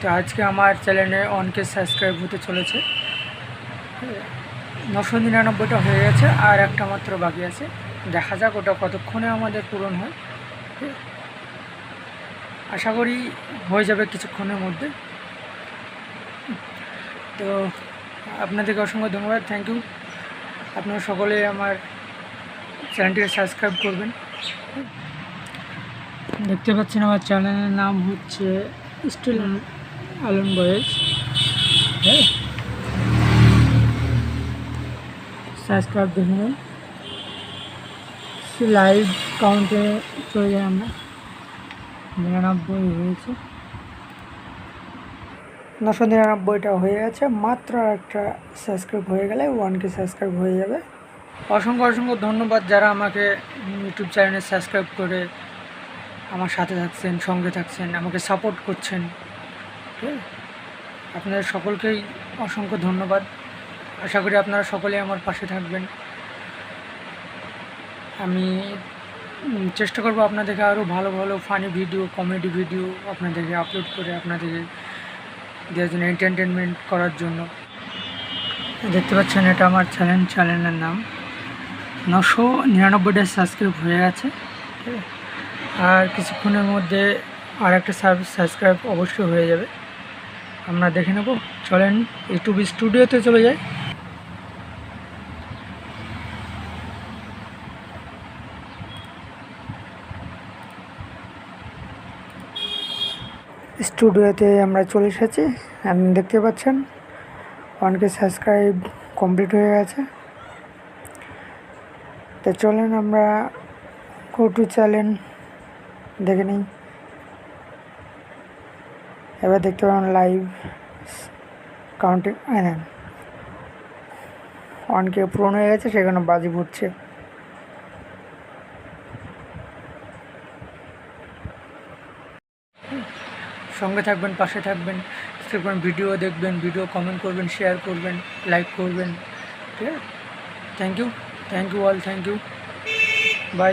তো আজকে আমার চ্যানেলে অনকে সাবস্ক্রাইব হতে চলেছে। নশো নিরানব্বইটা হয়ে গেছে, আর একটা মাত্র বাকি আছে। দেখা যাক ওটা কতক্ষণে আমাদের পূরণ হয়। আশা করি হয়ে যাবে কিছুক্ষণের মধ্যে। তো আপনাদেরকে অসংখ্য ধন্যবাদ, থ্যাংক ইউ। আপনারা সকলে আমার চ্যানেলটিকে সাবস্ক্রাইব করবেন। দেখতে পাচ্ছেন আমার চ্যানেলের নাম হচ্ছে স্টিল আলন বয়েস হ্যাঁ। সাবস্ক্রাইব দেখে নিন। লাইভ কাউন্টে চলে যাই আমরা। নিরানব্বই হয়েছে। নশো নিরানব্বইটা হয়ে গেছে। মাত্র একটা সাবস্ক্রাইব হয়ে গেলে ওয়ান কে সাবস্ক্রাইব হয়ে যাবে। অসংখ্য অসংখ্য ধন্যবাদ যারা আমাকে ইউটিউব চ্যানেলে সাবস্ক্রাইব করে আমার সাথে থাকছেন সঙ্গে থাকছেন আমাকে সাপোর্ট করছেন? আপনাদের সকলকেই অসংখ্য ধন্যবাদ। আশা করি আপনারা সকলেই আমার পাশে থাকবেন। আমি চেষ্টা করব আপনাদেরকে আরও ভালো ভালো ফানি ভিডিও কমেডি ভিডিও আপনাদেরকে আপলোড করে আপনাদেরকে দেওয়ার জন্য এন্টারটেনমেন্ট করার জন্য। দেখতে পাচ্ছেন এটা আমার চ্যানেল চ্যানেলের নাম। নশো নিরানব্বইটা সাবস্ক্রাইব হয়ে গেছে? আর কিছুক্ষণের মধ্যে আর একটা সাবস্ক্রাইব অবশ্যই হয়ে যাবে। আমরা দেখে নেব। চলেন ইউটিউব স্টুডিওতে চলে যাই। স্টুডিওতে আমরা চলে এসেছি আপনি দেখতে পাচ্ছেন অনেকে সাবস্ক্রাইব কমপ্লিট হয়ে গেছে। তো চলেন আমরা গো টু চ্যানেল দেখে নিই। এবার দেখতে পাবেন লাইভ কাউন্টিং নেন। অনেকে পূরণ হয়ে গেছে, সেখানে বাজি ফুটছে সঙ্গে থাকবেন, পাশে থাকবেন, দেখবেন ভিডিও দেখবেন ভিডিও কমেন্ট করবেন শেয়ার করবেন লাইক করবেন। ঠিক আছে? Thank you thank you all thank you bye